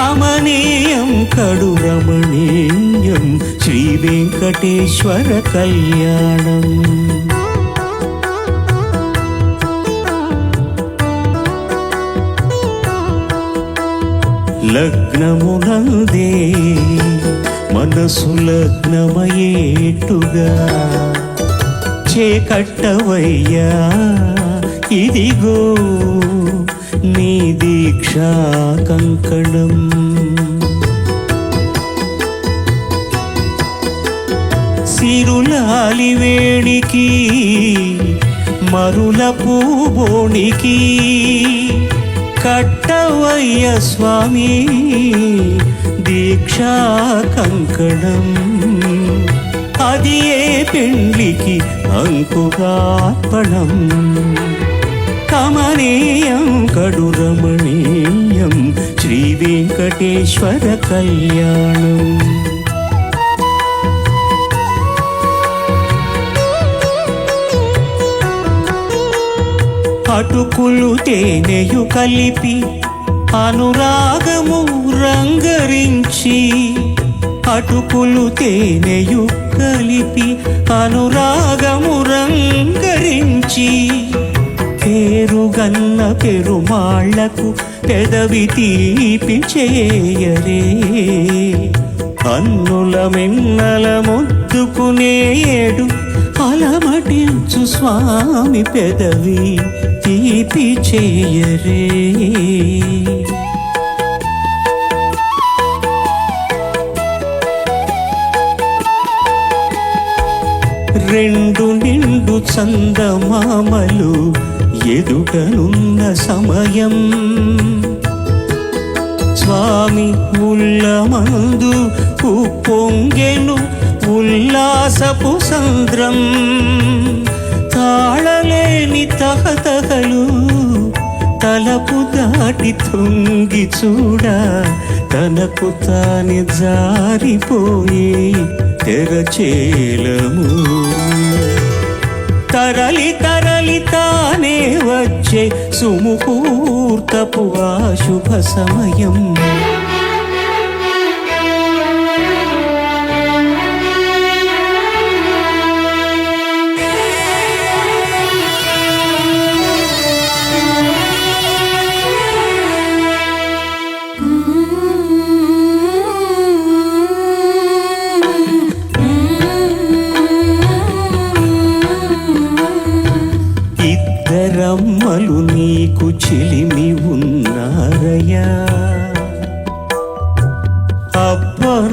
కమనీయం కడు రమణీయం శ్రీ వెంకటేశ్వర కళ్యాణం. లగ్నమునందే మనసు లగ్నమయేట్టుగా చేకట్టవయ్యా ఇదిగో దీక్షా కంకణం. సిరులాలి వేణికి మరుల పూబోణికి కట్టవయ్య స్వామి దీక్షా కంకణం. అది ఏ పెండ్లికి అంకుగార్పణం కమనీయం కడు రమణీయం శ్రీ వెంకటేశ్వర కళ్యాణం. అటుకులు తేనెయు కలిపి అనురాగము రంగరించి అటుకులు తేనెయు కలిపి అనురాగము రంగరించి పేరుగన్న పెరుమాళ్ళకు పెదవి తీపి చేయరే అన్నుల మిన్నల ముద్దుకునేడు అలమటించు స్వామి పెదవి తీపి చేయరే రెండు నిండు చందమామలు ఎదుటనున్న సమయం. స్వామి ఉల్లమందు ఉప్పొంగెను ఉల్లాసపు సంద్రం. తాళలేని తహతహలు తలపు దాటి తొంగి చూడ తనకు తాని జారిపోయి తెరచేలము తరలి తర తానే వచ్చే సుముహూర్తపు ఆ శుభ సమయం. చిలిమి ఉన్నారయ్యా. అప్పనైనాడు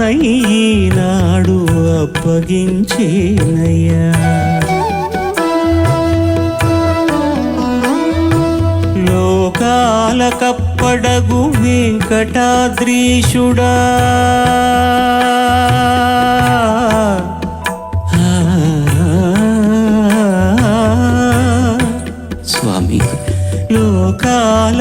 అప్పగించేనయ్యా. లోకాల కప్పడగు వెంకటాద్రీషుడా.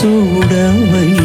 சூடாவை